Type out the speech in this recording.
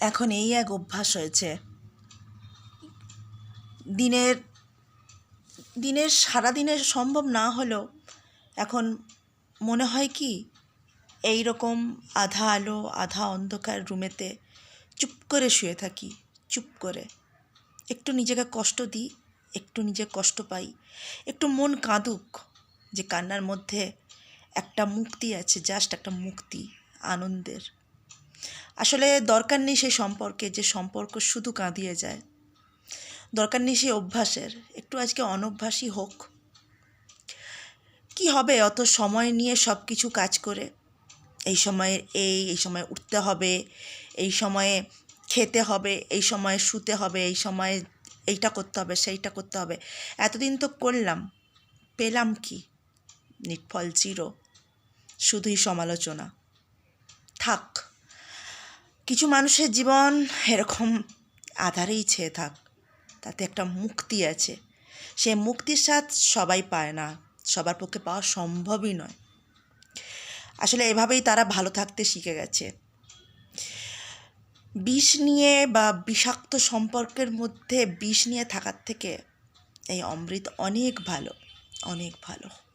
এখন এই এক অভ্যাস হয়েছে। দিনের দিনের সারাদিনের সম্ভব না হলেও এখন মনে হয় কি, এই রকম আধা আলো, আধা অন্ধকার রুমেতে চুপ করে শুয়ে থাকি, চুপ করে। একটু নিজেকে কষ্ট দিই, একটু নিজে কষ্ট পাই, একটু মন কাঁদুক যে কান্নার মধ্যে একটা মুক্তি আছে জাস্ট একটা মুক্তি, আনন্দের। আসলে দরকার নেই সেই সম্পর্কে, যে সম্পর্ক শুধু কাঁদিয়ে যায়। দরকার নেই সেই অভ্যাসের, একটু আজকে অনভ্যাসই হোক। কি হবে অত সময় নিয়ে সব কিছু কাজ করে? এই সময়ে এই এই সময় উঠতে হবে, এই সময়ে খেতে হবে, এই সময়ে শুতে হবে, এই সময়ে এইটা করতে হবে, সেইটা করতে হবে। এতদিন তো করলাম, পেলাম কি? নিটফল জিরো, শুধুই সমালোচনা। থাক কিছু মানুষের জীবন এরকম আধারেই ছেয়ে থাক, তাতে একটা মুক্তি আছে। সে মুক্তির স্বাদ সবাই পায় না, সবার পক্ষে পাওয়া সম্ভবই নয়। আসলে এভাবেই তারা ভালো থাকতে শিখে গেছে। বিষ নিয়ে বা বিষাক্ত সম্পর্কের মধ্যে বিষ নিয়ে থাকার থেকে এই অমৃত অনেক ভালো অনেক ভালো।